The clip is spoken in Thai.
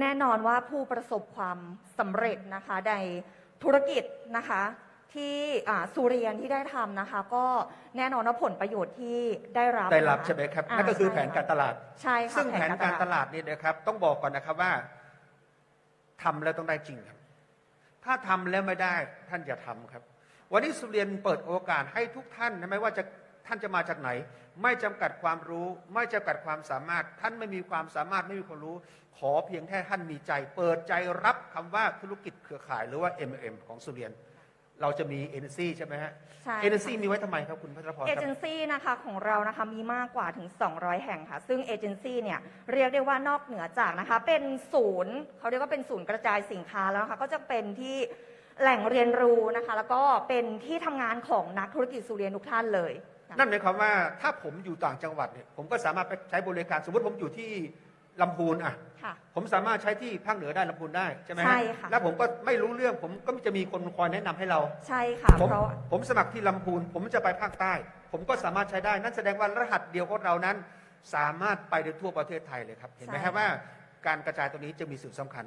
แน่นอนว่าผู้ประสบความสำเร็จนะคะในธุรกิจนะคะที่อ่าสุเรียนที่ได้ทำนะคะ ก็แน่นอนว่าผลประโยชน์ที่ได้รับได้รับนะคะใช่ไหมครับานั่นก็คือใช่แผนการตลาดใช่ค่ะซึ่งแผนการตลาดนี่นะครับ ต้องบอกก่อนนะครับว่าทำแล้วต้องได้จริงครับ ถ้าทำแล้วไม่ได้ท่านอย่าทำครับ วันนี้สุเรียนเปิดโอกาสให้ทุกท่านนะไม่ว่าจะ ท่านจะมาจากไหน ไม่จำกัดความรู้ ไม่จำกัดความสามารถ ท่านไม่มีความสามารถไม่มีความรู้ ขอเพียงแค่ท่านมีใจ เปิดใจรับคำว่าธุรกิจเครือข่ายหรือว่า MLM ของสุเรียนเราจะมีเอเจนซี่ใช่ไหมฮะใช่เอเจนซี่มีไว้ทำไมครับคุณพัชรพรเอครัเจบนซี่นะคะของเรานะคะมีมากกว่าถึง 200 แห่งค่ะ ซึ่งเอเจนซี่เนี่ยเรียกได้ว่านอกเหนือจากนะคะ เป็นศูนย์เขาเรียกว่าเป็นศูนย์กระจายสินค้าแล้วนะคะก็จะเป็นที่แหล่งเรียนรู้นะคะ แล้วก็เป็นที่ทำงานของนักธุรกิจสุเรียนทุกท่านเลยค่ะ นั่นหมายความว่าถ้าผมอยู่ต่างจังหวัดเนี่ยผมก็สามารถไปใช้บริการ สมมติผมอยู่ที่ลำพูนอะ ค่ะ ผมสามารถใช้ที่ภาคเหนือได้ลำพูนได้ใช่ไหมฮใช่ค่ะ แล้วผมก็ไม่รู้เรื่องผมก็จะมีคนคอยแนะนำให้เรา ใช่ค่ะ ผมเพราะ ผมสมัครที่ลำพูน ผมจะไปภาคใต้ ผมก็สามารถใช้ได้ นั่นแสดงว่ารหัสเดียวของเรานั้น สามารถไปได้ทั่วประเทศไทยเลยครับ เห็นไหมครับว่าการกระจายตรงนี้จะมีส่วนสำคัญ